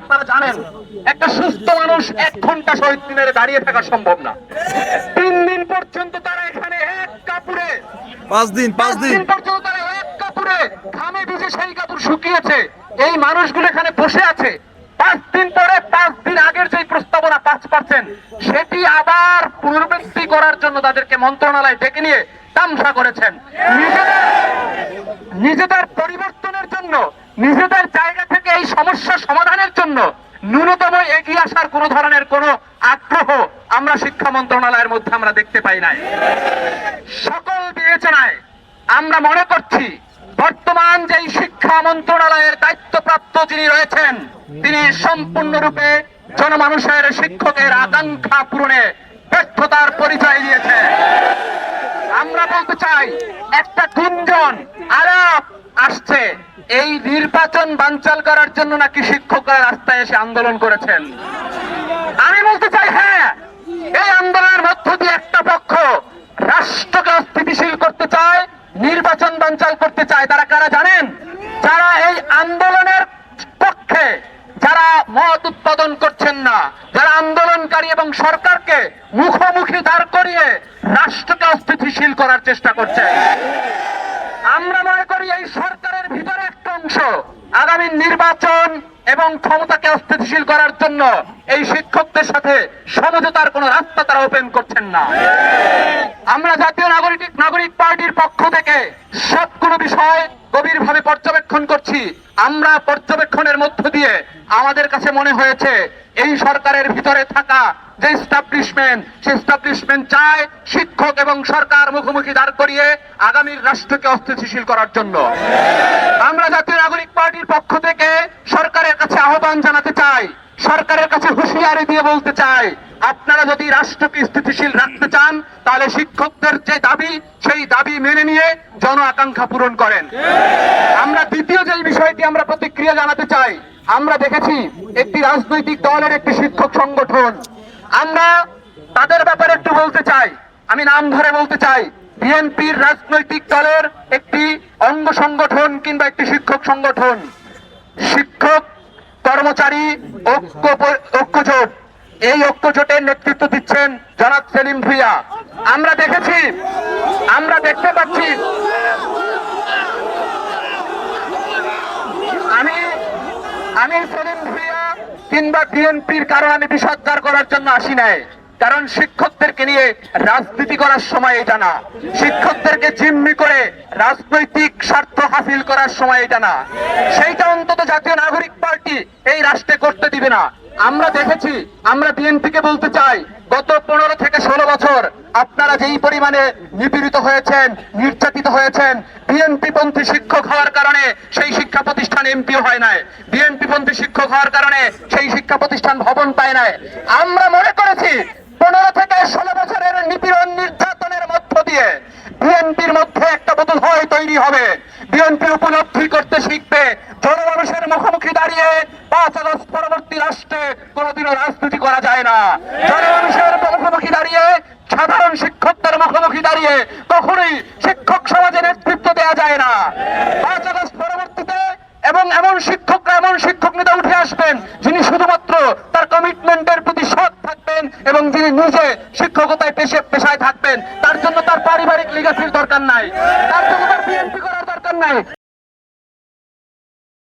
আপনারা জানেন একটা সুস্থ মানুষ এক ঘণ্টা শহীদ মিনারে দাঁড়িয়ে থাকা সম্ভব না। তিন দিন পর্যন্ত তারা এখানে এক কাপড়ে পাঁচ দিন পাঁচ দিন পর্যন্ত তারা এক কাপড়ে ঘামে ভিজে সেই কাপড় শুকিয়েছে। এই মানুষগুলো এখানে বসে আছে। পাঁচ দিন পরে পাঁচ দিন আগের যে প্রস্তাবনা পাঁচ পার্সেন্ট সেটি আবার পুনরাবৃত্তি করার জন্য তাদেরকে মন্ত্রণালয় ডেকে নিয়ে তামসা করেছেন। নিজেদের নিজেদের পরিবর্তনের জন্য নিজেদের জায়গা থেকে এই সমস্যা সমাধানের জন্য ন্যূনতম এগিয়ে আসার কোন ধরনের কোন আগ্রহ আমরা শিক্ষা মন্ত্রণালয়ের মধ্যে আমরা দেখতে পাই নাই। সকল বিবেচনায় আমরা মনে করছি, বর্তমান যেই শিক্ষা মন্ত্রণালয়ের দায়িত্বপ্রাপ্ত যিনি রয়েছেন, তিনি সম্পূর্ণরূপে জনমানুষের শিক্ষকের আকাঙ্ক্ষা পূরণে ব্যর্থতার পরিচয় দিয়েছে আমরা বলতে চাই, একটা গুঞ্জন, আলাপ আসছে। এই নির্বাচন বানচাল করার জন্য নাকি শিক্ষকরা রাস্তায় এসে আন্দোলন করেছেন? আমি বলতে চাই হ্যাঁ এই আন্দোলনের মধ্য দিয়ে একটা পক্ষ রাষ্ট্রকে অস্থিতিশীল করতে চায়, নির্বাচন বানচাল করতে চায়। তারা কারা জানেন? যারা এই আন্দোলনের পক্ষে যারা মত উৎপাদন করছেন না, যারা আন্দোলনকারী এবং সরকারকে মুখোমুখি দাঁড় করিয়ে রাষ্ট্রকে অস্থিতিশীল করার চেষ্টা করছে। আমরা করি এই সরকারের ভিতরে একটা অংশ আগামী নির্বাচন এবং ক্ষমতাকে অস্থিতিশীল করার জন্য এই শিক্ষকদের সাথে সমঝোতার কোন রাস্তা তারা ওপেন করছেন না। আমরা জাতীয় নাগরিক নাগরিক পার্টির পক্ষ থেকে সবগুলো বিষয় গভীরভাবে পর্যবেক্ষণ করছি। আমরা পর্যবেক্ষণের মধ্য দিয়ে আমাদের কাছে মনে হয়েছে এই সরকারের ভিতরে থাকা যে স্টাবলিশমেন্ট সে স্টাবলিশমেন্ট চায় শিক্ষক এবং সরকার মুখোমুখি দাঁড় করিয়ে আগামীর রাষ্ট্রকে অস্থিতিশীল করার জন্য। আমরা জাতীয় নাগরিক পার্টির পক্ষ থেকে সরকারের কাছে আহ্বান জানাতে চাই, সরকারের কাছে হুঁশিয়ারি দিয়ে বলতে চাই আপনারা যদি রাষ্ট্রকে স্থিতিশীল রাখতে চান, তাহলে শিক্ষকদের যে দাবি, সেই দাবি মেনে নিয়ে জন আকাঙ্ক্ষা পূরণ করেন। আমরা দ্বিতীয় যে বিষয়টি আমরা প্রতিক্রিয়া জানাতে চাই, আমরা দেখেছি একটি রাজনৈতিক দলের একটি শিক্ষক সংগঠন। আমরা তাদের ব্যাপারে একটু বলতে চাই, আমি নাম ধরে বলতে চাই, বিএনপির রাজনৈতিক দলের একটি অঙ্গ সংগঠন কিংবা একটি শিক্ষক সংগঠন। শিক্ষক, কর্মচারী, ঐক্য, ঐক্যজোট। এই ঐক্যজোটের নেতৃত্ব দিচ্ছেন জনাব সেলিম ভুইয়া। আমরা দেখেছি, আমরা দেখতে পাচ্ছি। আমি আমি সেলিম ভুইয়া কিংবা বিএনপির কারও আমি বিষাদগার করার জন্য আসি নাই। কারণ শিক্ষকদেরকে নিয়ে রাজনীতি করার সময় এটা না। শিক্ষকদেরকে জিম্মি করে রাজনৈতিক স্বার্থ হাসিল করার সময় এটা না। সেইটা অন্তত জাতীয় নাগরিক পার্টি এই রাষ্ট্রে করতে দিবে না। আমরা দেখেছি, আমরা বিএনপিকে বলতে চাই, গত পনেরো থেকে ষোলো বছর আপনারা যেই পরিমাণে নিপীড়িত হয়েছেন, নির্যাতিত হয়েছেন বিএনপি পন্থী শিক্ষক হওয়ার কারণে সেই শিক্ষা প্রতিষ্ঠান এমপিও হয় নাই বিএনপি পন্থী শিক্ষক হওয়ার কারণে সেই শিক্ষা প্রতিষ্ঠান ভবন পায় নাই। আমরা মনে করেছি, পনেরো থেকে ষোলো বছরের নিপীড়ন নির্যাতনের মধ্য দিয়ে বিএনপির মধ্যে একটা বোধ হয় তৈরি হবে। বিএনপি উপলব্ধি জনমানুষের মুখোমুখি দাঁড়িয়ে পাঁচ আগস্ট পরবর্তী রাষ্ট্রে কোনোদিনও রাজনীতি করা যায় না। জনমানুষের মুখোমুখি দাঁড়িয়ে, সাধারণ শিক্ষকদের মুখোমুখি দাঁড়িয়ে কখনোই শিক্ষক সমাজে নেতৃত্ব দেওয়া যায় না। পাঁচ আগস্ট পরবর্তীতে এবং এমন শিক্ষকরা, এমন শিক্ষক নেতা উঠে আসবেন যিনি শুধুমাত্র তার কমিটমেন্টের প্রতি সৎ থাকবেন এবং যিনি নিজে শিক্ষকতায় পেশে, পেশায় থাকবেন। তার জন্য তার পারিবারিক লিগাসির দরকার নাই। তার জন্য তার বিএনপি করার দরকার নাই।